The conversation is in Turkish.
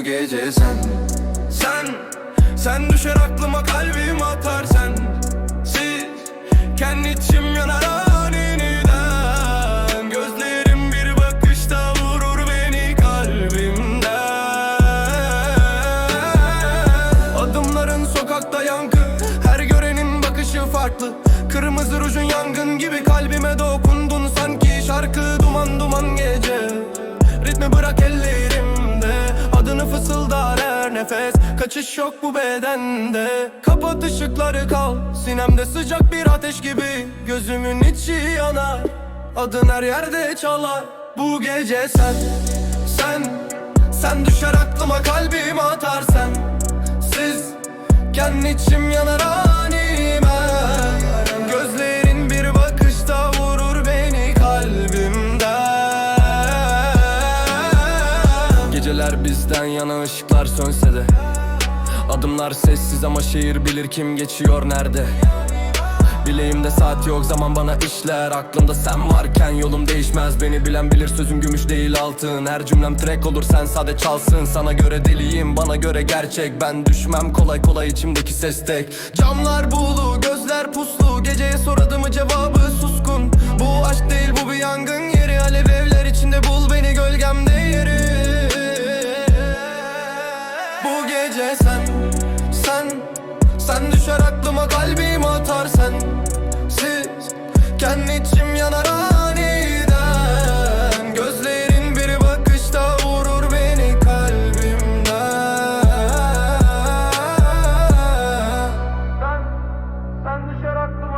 bu gece sen. Sen, sen düşer aklıma kalbim atar sen Siz, kendi içim yanar aniden. Gözlerim bir bakışta vurur beni kalbimden. Adımların sokakta yankı Her görenin bakışı farklı. Kırmızı rujun yangın gibi kalbime dokundun Sanki şarkı her nefes. Kaçış yok bu bedende. Kapat ışıkları kal. Sinemde sıcak bir ateş gibi Gözümün içi yanar. Adın her yerde çalar. Bu gece sen Sen Sen düşer aklıma kalbim atar. Sen Siz Kendi içim yanar Geceler bizden yana ışıklar sönse de. Adımlar sessiz ama şehir bilir kim geçiyor nerede. Bileğimde saat yok zaman bana işler. Aklımda sen varken yolum değişmez. Beni bilen bilir sözüm gümüş değil altın. Her cümlem track olur sen sade çalsın. Sana göre deliyim bana göre gerçek. Ben düşmem kolay kolay içimdeki ses tek. Camlar buğulu gözler puslu. Geceye sor adımı cevabı sen Sen Sen düşer aklıma kalbim atar sen Siz Kendi içim yanar aniden. Gözlerin bir bakışta vurur beni kalbimden. Sen Sen düşer aklıma